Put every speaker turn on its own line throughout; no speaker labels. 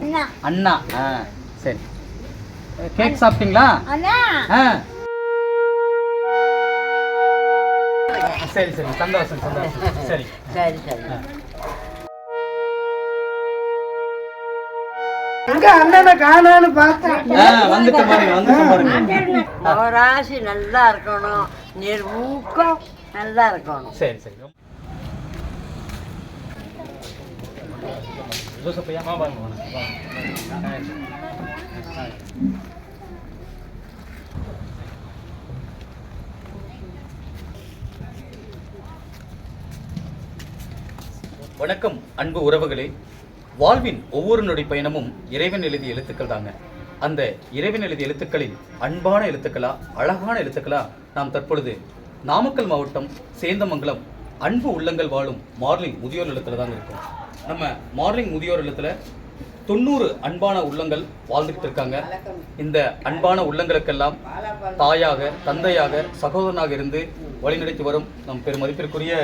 அண்ணா.
அண்ணா. ஆ சரி. கேக் சாப்பிட்டீங்களா?
அண்ணா.
ஆ. சரி சரி. சந்தோஷம் சந்தோஷம். சரி.
சரி சரி. நல்லா இருக்கணும். நிர்மூக்கம் நல்லா இருக்கணும்
சரி. சரி வணக்கம் அன்பு உறவுகளே. வாழ்வின் ஒவ்வொரு நொடி பயணமும் இறைவன் எழுதிய எழுத்துக்கள் தாங்க. அந்த இறைவன் எழுதிய எழுத்துக்களில் அன்பான எழுத்துக்களா அழகான எழுத்துக்களா நாம் தற்பொழுது நாமக்கல் மாவட்டம் சேந்தமங்கலம். அன்பு உள்ளங்கள் வாழும் மார்லிங் முதியோர் இல்லத்தில் தாங்க இருக்கும். நம்ம மார்லிங் முதியோர் இல்லத்தில் தொண்ணூறு அன்பான உள்ளங்கள் வாழ்ந்துகிட்டு இருக்காங்க. இந்த அன்பான உள்ளங்களுக்கெல்லாம் தாயாக தந்தையாக சகோதரனாக இருந்து வழிநடத்தி வரும் நம் பெருமதிப்பிற்குரிய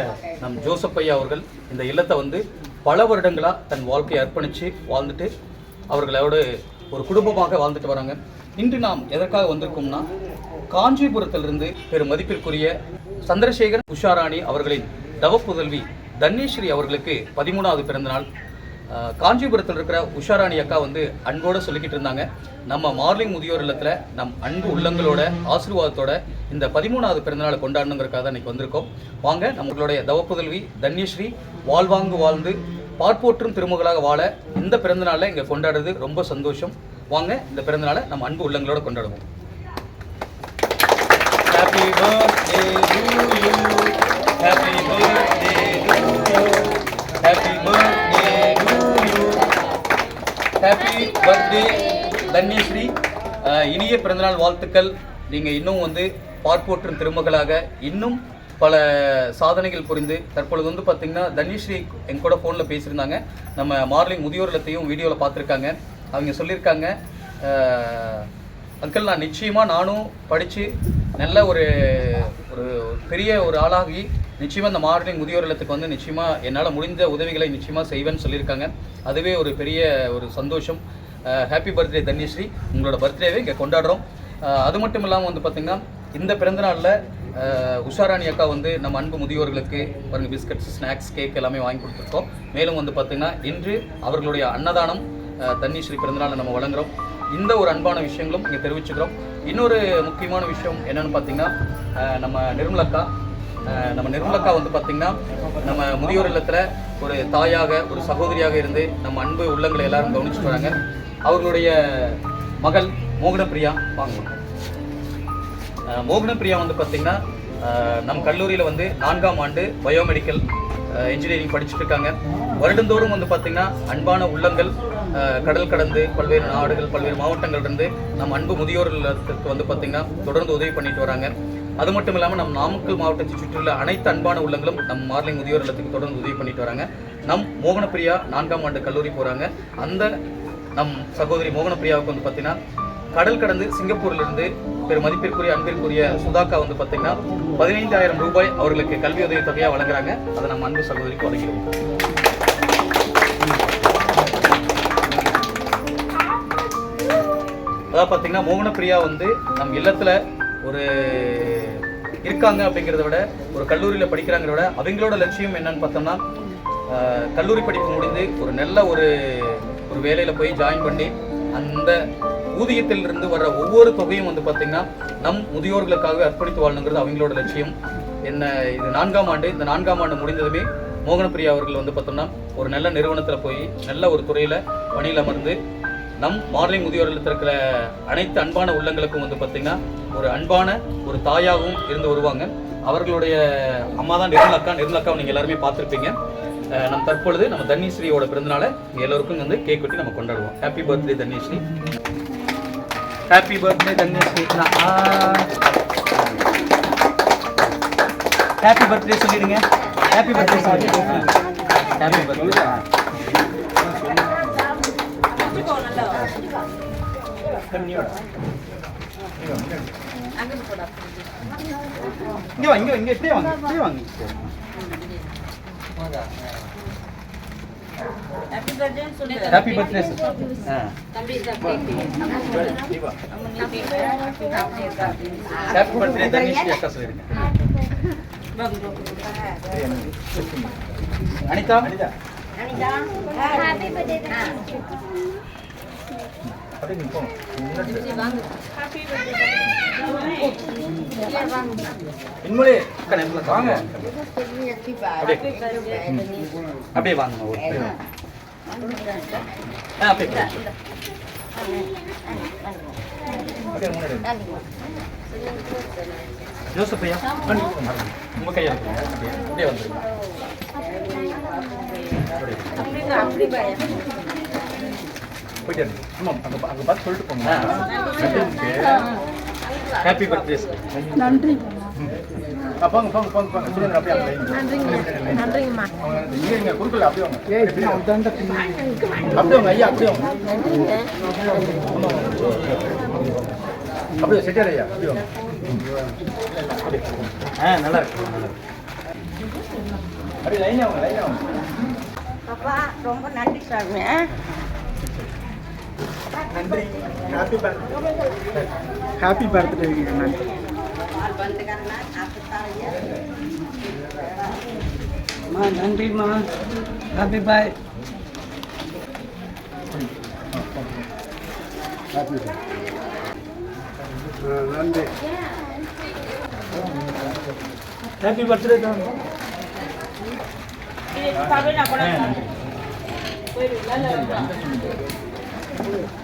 நம் ஜோசப் ஐயா அவர்கள் இந்த இல்லத்தை வந்து பல வருடங்களாக தன் வாழ்க்கையை அர்ப்பணித்து வாழ்ந்துட்டு அவர்களோடு ஒரு குடும்பமாக வாழ்ந்துட்டு வராங்க. இன்று நாம் எதற்காக வந்திருக்கோம்னா காஞ்சிபுரத்திலிருந்து பெரும் மதிப்பிற்குரிய சந்திரசேகர் உஷாராணி அவர்களின் தவப்புதல்வி தன்யஸ்ரீ அவர்களுக்கு பதிமூணாவது பிறந்தநாள். காஞ்சிபுரத்தில் இருக்கிற உஷாராணி அக்கா வந்து அன்போடு சொல்லிக்கிட்டு இருந்தாங்க. நம்ம மார்லிங் முதியோர் இல்லத்தில் நம் அன்பு உள்ளங்களோட ஆசீர்வாதத்தோட இந்த பதிமூணாவது பிறந்தநாளை கொண்டாடணுங்கிறக்காக தான் இன்னைக்கு வந்திருக்கோம். வாங்க நம்மளுடைய தவப்புதல்வி தன்யஸ்ரீ வாழ்வாங்கு வாழ்ந்து பார்ப்போற்றும் திருமகளாக வாழ இந்த பிறந்தநாளில் இங்கே கொண்டாடுறது ரொம்ப சந்தோஷம். வாங்க இந்த பிறந்தநாளை நம்ம அன்பு உள்ளங்களோட கொண்டாடுவோம். Happy பர்த்டே தன்யஸ்ரீ uh, இனிய பிறந்தநாள் வாழ்த்துக்கள். நீங்கள் இன்னும் வந்து பார்ப்போற்றும் திருமகளாக இன்னும் பல சாதனைகள் புரிந்து தற்பொழுது வந்து பார்த்திங்கன்னா தன்யஸ்ரீ என் கூட ஃபோனில் பேசியிருந்தாங்க. நம்ம மார்லிங் முதியோர் இல்லத்தையும் வீடியோவில் பார்த்துருக்காங்க. அவங்க சொல்லியிருக்காங்க. அங்கிள் நான் நிச்சயமாக நானும் படித்து நல்ல ஒரு ஒரு பெரிய ஒரு ஆளாகி நிச்சயமாக இந்த மார்னிங் முதியோர் இல்லத்துக்கு வந்து நிச்சயமாக என்னால் முடிந்த உதவிகளை நிச்சயமாக செய்வேன்னு சொல்லியிருக்காங்க. அதுவே ஒரு பெரிய ஒரு சந்தோஷம். ஹாப்பி பர்த்டே தன்யஸ்ரீ உங்களோட பர்த்டேவை இங்கே கொண்டாடுறோம். அது மட்டும் இல்லாமல் வந்து பார்த்திங்கன்னா இந்த பிறந்தநாளில் உஷாராணி அக்கா வந்து நம்ம அன்பு முதியோர்களுக்கு பாருங்கள் பிஸ்கட்ஸ் ஸ்நாக்ஸ் கேக் எல்லாமே வாங்கி கொடுத்துருக்கோம். மேலும் வந்து பார்த்திங்கன்னா இன்று அவர்களுடைய அன்னதானம் தன்னிஸ்ரீ பிறந்தநாளை நம்ம வழங்குறோம். இந்த ஒரு அன்பான விஷயங்களும் இங்கே தெரிவிச்சுக்கிறோம். இன்னொரு முக்கியமான விஷயம் என்னென்னு பார்த்தீங்கன்னா நம்ம நிர்மலக்கா. நம்ம நிர்மலக்கா வந்து பார்த்தீங்கன்னா நம்ம முதியோர் இல்லத்தில் ஒரு தாயாக ஒரு சகோதரியாக இருந்து நம்ம அன்பு உள்ளங்களை எல்லாரும் கவனிச்சுட்டு வராங்க. அவர்களுடைய மகள் மோகனப்பிரியா வாங்க. மோகனப்பிரியா வந்து பார்த்தீங்கன்னா நம் கல்லூரியில் வந்து நான்காம் ஆண்டு பயோமெடிக்கல் இன்ஜினியரிங் படிச்சுட்டு இருக்காங்க. வருடந்தோறும் வந்து பார்த்தீங்கன்னா அன்பான உள்ளங்கள் கடல் கடந்து பல்வேறு நாடுகள் பல்வேறு மாவட்டங்கள்ல இருந்து நம் அன்பு முதியோர் இல்லத்துக்கு வந்து பார்த்திங்கன்னா தொடர்ந்து உதவி பண்ணிட்டு வராங்க. அது மட்டும் இல்லாமல் நம் நாமக்கல் மாவட்டத்தை சுற்றியுள்ள அனைத்து அன்பான உள்ளங்களும் நம் மார்லிங் முதியோர் இல்லத்துக்கு தொடர்ந்து உதவி பண்ணிட்டு வராங்க. நம் மோகனப்பிரியா நான்காம் ஆண்டு கல்லூரி போகிறாங்க அந்த நம் சகோதரி மோகனப்பிரியாவுக்கு வந்து பார்த்தீங்கன்னா கடல் கடந்து சிங்கப்பூர்லேருந்து பெரும் மதிப்பிற்குரிய அன்பிற்குரிய சுதாக்கா வந்து பார்த்தீங்கன்னா பதினைந்தாயிரம் ரூபாய் அவர்களுக்கு கல்வி உதவி தொகையாக வழங்குறாங்க. அதை நம்ம அன்பு சகோதரிக்கு வழங்கிடுவோம். அதாவது பார்த்தீங்கன்னா மோகனப்பிரியா வந்து நம் இல்லத்தில் ஒரு இருக்காங்க அப்படிங்கிறத விட ஒரு கல்லூரியில் படிக்கிறாங்கிற விட அவங்களோட லட்சியம் என்னன்னு பார்த்தோம்னா கல்லூரி படிப்பு முடிந்து ஒரு நல்ல ஒரு ஒரு வேலையில் போய் ஜாயின் பண்ணி அந்த ஊதியத்தில் இருந்து வர்ற ஒவ்வொரு தொகையும் வந்து பார்த்திங்கன்னா நம் முதியோர்களுக்காக அர்ப்பணித்து வாழணுங்கிறது அவங்களோட லட்சியம். என்ன இது நான்காம் ஆண்டு இந்த நான்காம் ஆண்டு முடிந்ததுமே மோகனப்பிரியா அவர்கள் வந்து பார்த்தோம்னா ஒரு நல்ல நிறுவனத்தில் போய் நல்ல ஒரு துறையில் பணியில் அமர்ந்து நம் மார்லிங் முதியோர் இருக்கிற அனைத்து அன்பான உள்ளங்களுக்கும் வந்து பார்த்தீங்கன்னா ஒரு அன்பான ஒரு தாயாகவும் இருந்து வருவாங்க. அவர்களுடைய அம்மா தான் நிர்மலக்கா. நிர்மலக்காவை நீங்கள் எல்லாருமே பார்த்துருப்பீங்க. நம் தற்பொழுது நம்ம தன்யஸ்ரீயோட பிறந்தநாளை எல்லோருக்கும் வந்து கேக் வெட்டி நம்ம கொண்டாடுவோம். Happy birthday Dhanyashree happy birthday Dhanyashree happy birthday சொல்லிடுங்க. ஹாப்பி பர்த்டே ஹாப்பி பர்த்டே இங்க வாங்க இங்க இங்க இப்படியே வாங்க இப்படியே வாங்க. Happy birthday sir happy birthday Tanish அக்கா சொல்லிருங்க. அனிதா அனிதா? நேரத்துல வாங்க. அப்படியே வாங்க ஜோசப் ஐயா. உங்க கையை எடுத்துங்க. அப்படியே வந்துருங்க. போயிட்டு. ஆமா அங்க பா- அங்க பார்த்து சொல்லிட்டு போங்க ஹாப்பி பர்த்டே
நன்றி
போங்க போங்க போங்க போங்க. சுரேந்தர் அப்படியே அங்க வைங்க.
நன்றிங்கம்மா.
இங்க இங்க குறுக்கல அப்படியே வாங்க.
ஏய் இப்படி அவன்
அப்படியே வாங்க ஐயா அப்படியே வாங்க. அப்படியே செட்டியார் ஐயா. அப்படியே வாங்க. ஆ நல்லா இருக்கு நல்லா இருக்கு. அப்படியே லைனா வாங்க லைனா வாங்க.
அப்பா ரொம்ப நன்றி சாமி
நன்றி. ஹாப்பி பர்த்டே ஹாப்பி பர்த்டே நன்றி. அம்மா நன்றிம்மா ஹாப்பி பாய் நன்றி ஹாப்பி பர்த்டே தான்.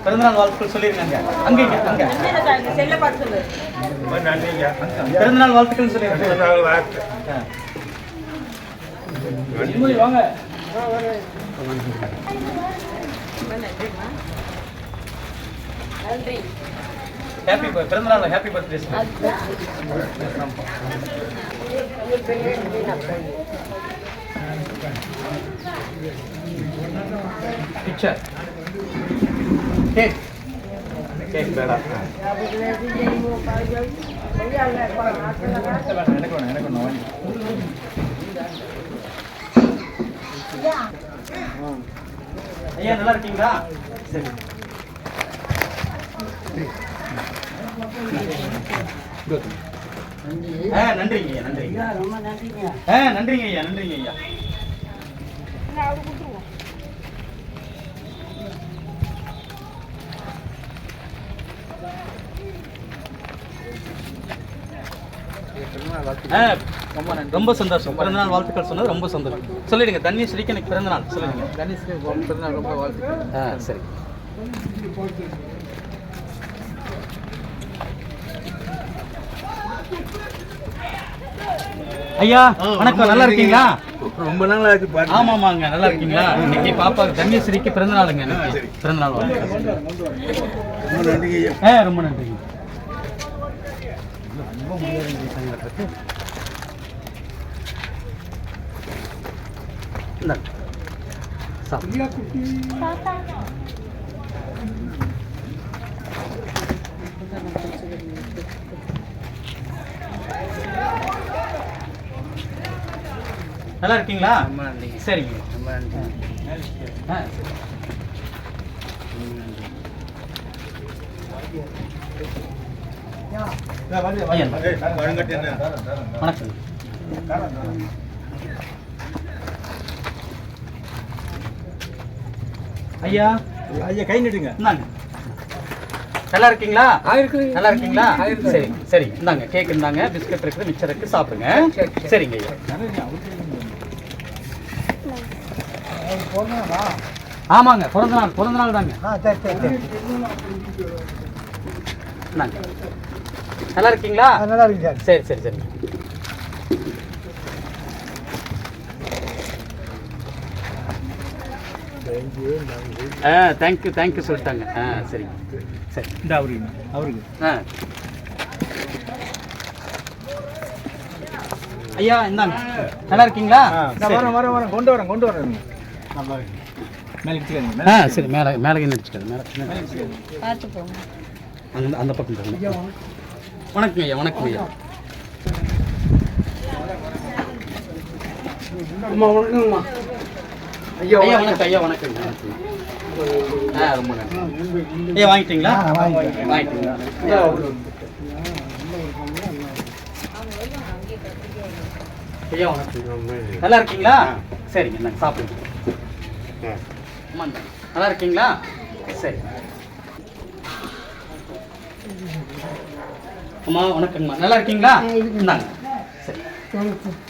பிறந்தநாள் வாழ்த்துக்கள் சொல்லிருக்காங்க அங்க இங்க அங்க. பிறந்தநாள் வாழ்த்துக்கள். இனிமொழி வாங்க. ஹாப்பி பிறந்தநாள் happy birthday picture cake cake ಬೇಡ ஐயா நல்லா இருக்கீங்களா? சரி. நன்றிங்க ஐயா நன்றிங்க
நன்றிங்க.
ஆ நன்றிங்க ஐயா நன்றிங்க ஐயா. ஆ, ரொம்ப சந்தோஷம். பிறந்தநாள் வாழ்த்துக்கள் சொன்னது ரொம்ப சந்தோஷம். சொல்லிடுங்க தன்வீஸ்வரிக்கு எனக்கு பிறந்தநாள். சொல்லிடுங்க.
தனிஷ்க்கு பிறந்தநாள் ரொம்ப வாழ்த்துக்கள்.
ஆ சரி. ஐயா வணக்கம். நல்லா இருக்கீங்களா?
ரொம்ப நாள் ஆச்சு பாரு
ஆமாமாங்க நல்லா இருக்கீங்களா? இன்னைக்கு பாப்பா தன்வீஸ்வரிக்கு பிறந்த நாளுங்க. பிறந்த நாள் வாழ்த்துக்கள்.
ரொம்ப நன்றிங்க.
ரொம்ப நன்றிங்க ரொம்ப முன்னேறி இந்தாங்க. நல்லா இருக்கீங்களா? சரிங்க.
ரொம்ப நன்றி
ஆ வணக்கம். ஐயா
ஐயா கை நடுங்க
இந்தாங்க. நல்லா இருக்கீங்களா நல்லா இருக்கீங்களா. சரி சரி இந்தாங்க கேக் இந்தாங்க பிஸ்கட் இருக்குது மிச்சர் இருக்கு சாப்பிடுங்க.
சரி, சரி.
சரிங்க ஐயா. ஆமாங்க பிறந்த நாள் பிறந்த நாள் தாங்க.
ஆ சரி சரி சரி.
இந்தாங்க. நல்லா இருக்கீங்களா
நல்லா இருக்கு சார்
சரி சரி. ஆ தேங்க்யூ தேங்க்யூ சொல்லிட்டாங்க. ஆ சரிங்க. சரி.
இந்த அவருக்கு அவருக்கு
ஆ. ஐயா இந்தாங்க. நல்லா இருக்கீங்களா?
வரேன் வரேன் வரேன் கொண்டு வரேன் கொண்டு வரேன். நம்ம மேலே
ஆ சரி மேலே மேலே நடிச்சுக்காது மேலே
பார்த்து போங்க
அந்த அந்த பக்கம் போங்க வணக்கம் ஐயா வணக்கம் ஐயா.
அம்மா வணக்கங்கம்மா ஐயா
ஐயா வணக்கம். ஐயா வணக்கம். வணக்கம். ஆ ரொம்ப நன்றி. ஐயா வாங்கிட்டீங்களா? வாங்கிட்டீங்களா? ஐயா வணக்கம். நல்லா இருக்கீங்களா? சரிங்க இந்தாங்க சாப்பிடுங்க. நல்லா இருக்கீங்களா? சரி. அம்மா வணக்கங்கம்மா நல்லா இருக்கீங்களா? இந்தாங்க. சரி.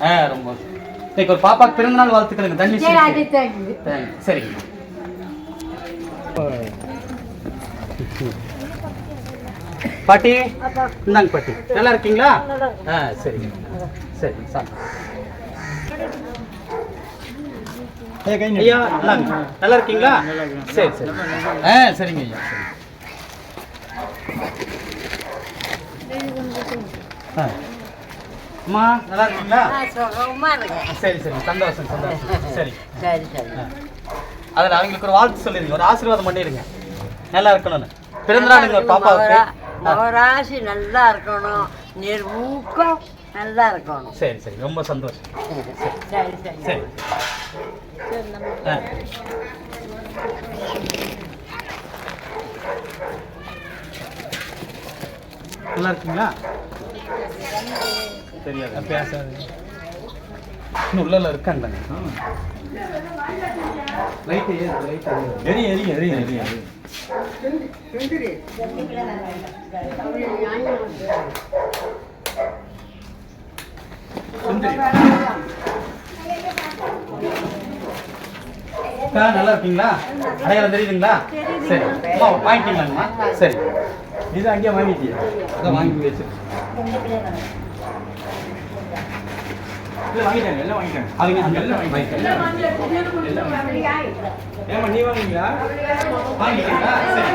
ஆ ரொம்ப இன்னைக்கு ஒரு பாப்பாக்கு பிறந்தநாள் வாழ்த்துக்களுங்க தண்ணி சரிங்க பாட்டி இந்தாங்க பாட்டி. நல்லா இருக்கீங்களா? ஆ சரிங்க சரி சாப்பிடு.
ஐயா
நல்லா இருக்கீங்களா? சரி சரி. ஆ சரிங்க ஐயா சரி. ஆ. அம்மா நல்லா இருக்கீங்களா?
சுகமா இருக்கு
சரி சரி. சந்தோஷம் சந்தோஷம். சரி.
சரி சரி.
அதில் அவங்களுக்கு ஒரு வாழ்த்து சொல்லிடுங்க ஒரு ஆசீர்வாதம் பண்ணிடுங்க. நல்லா இருக்கணும்னு. பிறந்தநாளுங்க பாப்பாவுக்கு.
மகராசி நல்லா இருக்கணும். நிர்மூக்கம் நல்லா இருக்கணும்.
சரி சரி. ரொம்ப சந்தோஷம்.
சரி சரி.
சரி. நல்லா இருக்கீங்களா? தெரியாது. பேசாது இன்னும் உள்ள இருக்காங்க. லைட் லைட் எரி எரி எரி எரி. எரி நல்லா இருக்கீங்களா? அடையாளம் தெரியுதுங்களா? சரி. அம்மா வாங்கிட்டீங்களாங்கம்மா சரி. இது அங்கேயே வாங்கிட்டியா? அதான் வாங்கி வச்சு வாங்கிட்டாங்க எல்லாம் வாங்கிட்டாங்க. அவங்க அங்க எல்லாம் வாங்கிட்டாங்க. ஏமா நீ வாங்குவீங்களா வாங்கிட்டீங்களா? சரி.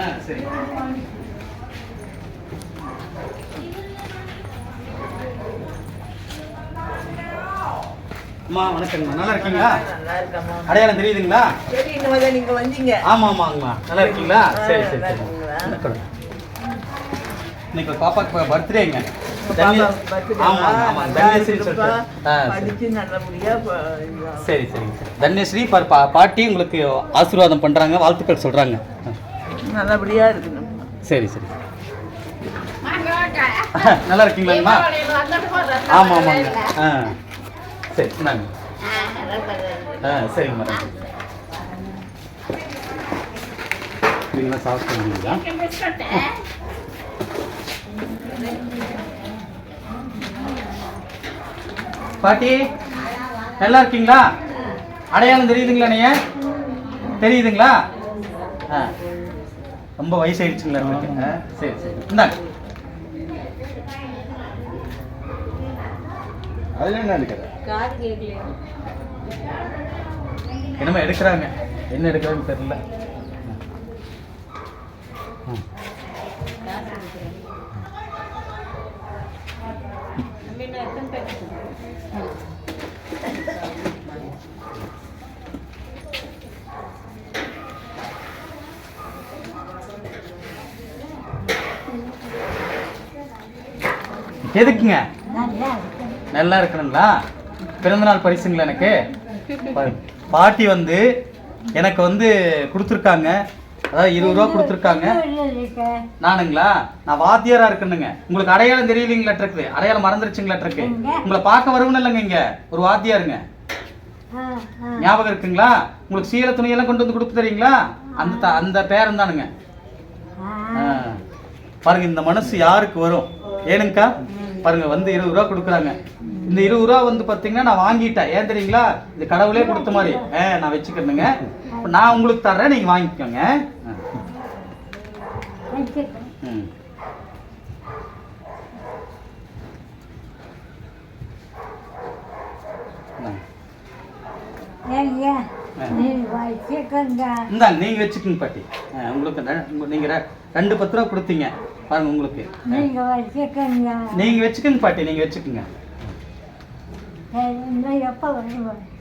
ஆ சரி. அம்மா வணக்கங்கம்மா நல்லா இருக்கீங்களா?
நல்லா இருக்கமா
அடையாளம் தெரியுதுங்களா?
நீங்க வந்தீங்க.
ஆமா ஆமாங்கம்மா நல்லா இருக்கீங்களா? சரி சரி சரி. இன்னைக்கு பாப்பாக்கு பர்த்டேங்க சரி. சரி. தன்யஸ்ரீ பா- பா- பாட்டி உங்களுக்கு ஆசீர்வாதம் பண்றாங்க வாழ்த்துக்கள் சொல்றாங்க. ஆ,
நல்லபடியா இருக்கணும்.
சரி சரி. நல்லா இருக்கீங்களாங்கம்மா ஆமா ஆமாங்க ஆ. சரி இந்தாங்க. ஆ சரிங்க மேடம். நீங்களா சாப்பிட்டுங்களா பாட்டி நல்லா இருக்கீங்களா? அடையாளம் தெரியுதுங்களா நீங்க தெரியுதுங்களா? ஆ. ரொம்ப வயசாயிடுச்சுங்களா உங்களுக்கு? சரி சரி. இந்தாங்க. என்னமோ எடுக்கிறாங்க? என்ன எடுக்கிறாங்கன்னு தெரியல. எதுக்குங்க? நல்லா இருக்கணுங்களா? பிறந்தநாள் பரிசுங்களா எனக்கு. பாட்டி வந்து எனக்கு வந்து கொடுத்துருக்காங்க. அதாவது இருபது ரூபா கொடுத்துருக்காங்க. நானுங்களா? நான் வாத்தியாரா இருக்கணுங்க. உங்களுக்கு அடையாளம் தெரியலீங்களாட்டிருக்கு அடையாளம் மறந்துருச்சுங்களாட்டிருக்கு உங்களை பார்க்க வருவணும் இல்லைங்க இங்க. ஒரு வாத்தியாருங்க. ஞாபகம் இருக்குங்களா? உங்களுக்கு சீல துணியெல்லாம் கொண்டு வந்து கொடுத்து தரீங்களா? அந்த அந்த பேரன் தானுங்க. பாருங்க இந்த மனசு யாருக்கு வரும்? ஏனுங்கக்கா? பாருங்க வந்து இருபது ரூபா கொடுக்குறாங்க இந்த இருபது ரூபா வந்து பார்த்தீங்கன்னா நான் வாங்கிட்டேன் ஏன் தெரியுங்களா இது கடவுளே கொடுத்த மாதிரி ஏ நான் வச்சுக்கிறேனுங்க நான் உங்களுக்கு தர்றேன் நீங்க வாங்கிக்கோங்க ஆ. ம். இந்தாங்க. இந்தாங்க நீங்க வச்சுக்கோங்க பாட்டி. உங்களுக்கு நீங்க ரெண்டு பத்து ரூபா கொடுத்தீங்க. பாருங்க உங்களுக்கு.
நீங்க வச்சுக்கோங்க.
பாட்டி நீங்க வச்சுக்கோங்க.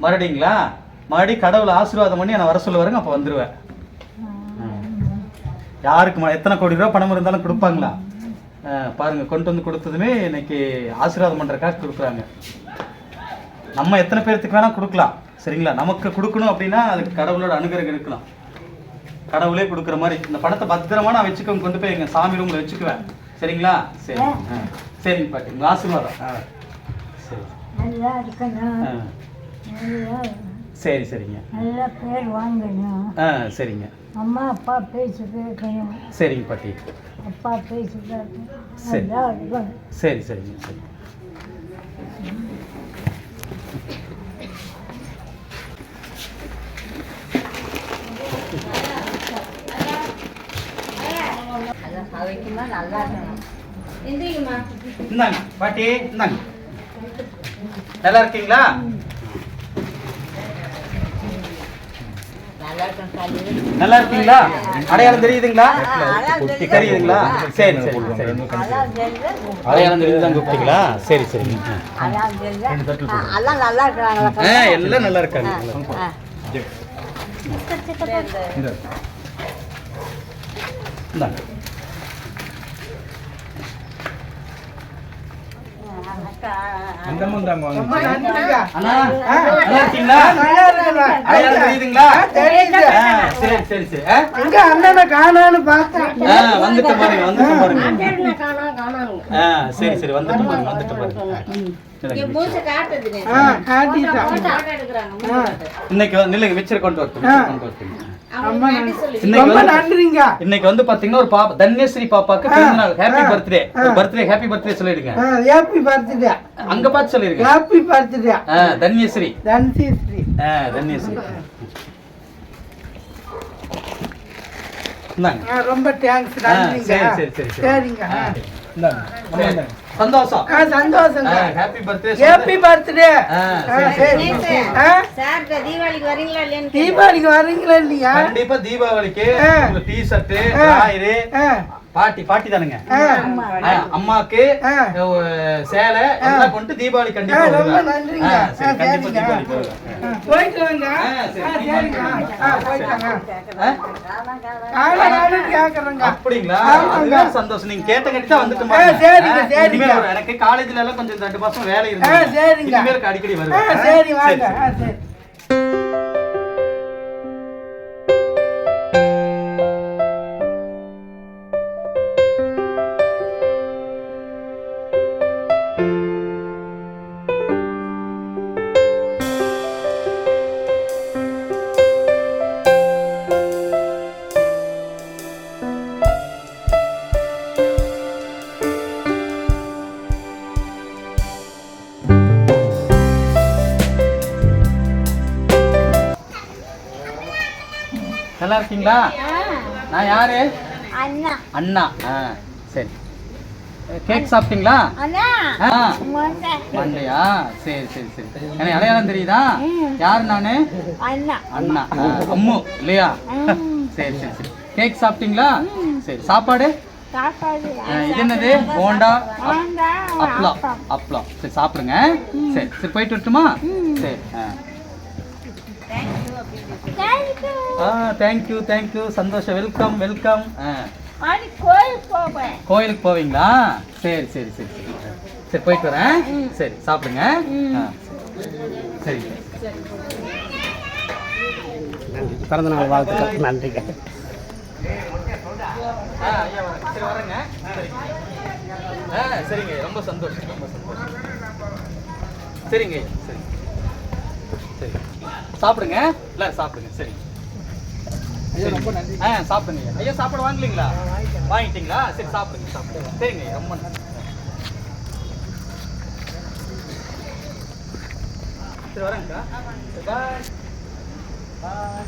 மறுபடிங்களா மறுபடியும் கடவுளை ஆசீர்வாதம் பண்ணி என்னை வர சொல்லுவாருங்க அப்போ வந்துடுவேன் யாருக்கு எத்தனை கோடி ரூபா பணம் இருந்தாலும் கொடுப்பாங்களா? பாருங்க கொண்டு வந்து கொடுத்ததுமே இன்னைக்கு ஆசீர்வாதம் பண்றதுக்காக கொடுக்குறாங்க. நம்ம எத்தனை பேர்த்துக்கு வேணா கொடுக்கலாம். சரிங்களா? நமக்கு கொடுக்கணும் அப்படின்னா அதுக்கு கடவுளோட அனுகிரகம் இருக்கலாம். கடவுளே கொடுக்குற மாதிரி. இந்த பணத்தை பத்திரமா நான் வச்சுக்கோங்க கொண்டு போய் எங்க சாமி ரூம்ல வச்சுக்குவேன். சரிங்களா? சரி. சரிங்க பாட்டி. உங்க ஆசீர்வாதம். சரி. சரி சரிங்க.
நல்ல பேர் வாங்கணும்.
ஆ சரிங்க.
அம்மா அப்பா பேச்சு கேட்கணும்.
சரிங்க பாட்டி.
அப்பா பேச்சு கேட்கணும்.
சரி.
நல்லா இருக்கணும்.
சரி இந்தாங்க பாட்டி இந்தாங்க. நல்லா இருக்கீங்களா? நல்லா இருக்கீங்களா? அடையாளம் தெரியுதுங்களா? தெரியுதுங்களா? சரி சரி சரி. அடையாளம் தெரியுதுதான் கூப்பிட்டீங்களா? சரி சரி.
எல்லாம் நல்லா
எல்லாம் நல்லா இருக்காங்க. இந்தாங்க. சரி சரி சரி ஆ? ஆ, வந்துட்டு பாருங்க வந்துட்டு பாருங்க ஆ சரி சரி வந்துட்டு பாருங்க வந்துட்டு பாருங்க இன்னைக்கு நில்லுங்க கொண்டு வரட்டும் இன்னைக்கு வந்து இன்னைக்கு வந்து பாத்தீங்கன்னா ஒரு பாப்பா தன்யஸ்ரீ பாப்பாக்கு பிறந்தநாள் happy birthday birthday happy birthday சொல்லிடுங்க.
ஹாப்பி பர்த்டே
அங்க பார்த்து சொல்லிருங்க
ஹாப்பி பர்த்டே
தன்யஸ்ரீ தன்யஸ்ரீ இந்தாங்க.
ரொம்ப தேங்க்ஸ் சரிங்க.
சந்தோஷம்.
ஆ சந்தோஷங்க.
ஹாப்பி பர்த்டே
ஹாப்பி பர்த்டே
சரி,
தீபாவளிக்கு வரீங்களா இல்லையான்னு
தீபாவளிக்கு வரீங்களா இல்லையா?
கண்டிப்பா தீபாவளிக்கு. டி ஷர்ட் பாட்டி பாட்டி தானுங்க. அம்மாக்கு சேலை எல்லாம் கொண்டு தீபாவளி கண்டிப்பா
போயிட்டு வாங்க.
அப்படிங்களா. அதுவே சந்தோஷம். நீங்க கேட்ட கட்டி தான் வந்துட்டு. எனக்கு காலேஜ்ல எல்லாம் கொஞ்சம் ரெண்டு மாசம் வேலை இருக்கு
சரிங்க.
இனிமேல் அடிக்கடி வருவேன்.
சரி வாங்க.
நல்லா இருக்கீங்களா? நான் யாரு?
அண்ணா.
அண்ணா. ஆ சரி. கேக் சாப்பிட்டீங்களா. மண்டையா? சரி சரி சரி. எனக்கு அடையாளம் தெரியுதா? யார் நானு?
அண்ணா.
அம்மு இல்லையா? சரி சரி சரி. கேக் சாப்பிட்டீங்களா? சரி சாப்பாடு? இது என்னது? போண்டா? அப்-
போண்டா,
அப்பளம்.
அப்பளம்.
சரி சாப்பிடுங்க. சரி சரி போயிட்டு வரட்டுமா? சரி ஆ. ஆ தேங்க்யூ தேங்க்யூ சந்தோஷம். வெல்கம் வெல்கம் ஆ கோயிலுக்கு போவீங்களா? சரி சரி சரி சரி. சரி போயிட்டு வரேன். சரி சாப்பிடுங்க. சரி.
பிறந்த நாள் வாழ்த்துக்கள். நன்றிங்க.
ஆ, ஐயா வரேன். சரி வரேங்க. சரிங்க ஆ சரிங்க ரொம்ப சந்தோஷம் ரொம்ப சந்தோஷம். சரிங்க சரி. சரி. சாப்பிடுங்க. இல்லை சாப்பிடுங்க சரி. ஆ சாப்பிடுங்க. ஐயா சாப்பாடு வாங்கலீங்களா? வாங்கிட்டீங்களா? சரி சாப்பிடுங்க சாப்பிடுங்க. சரிங்க ரொம்ப நன்றி. சரி வரேங்கக்கா சரி பாய். பாய்.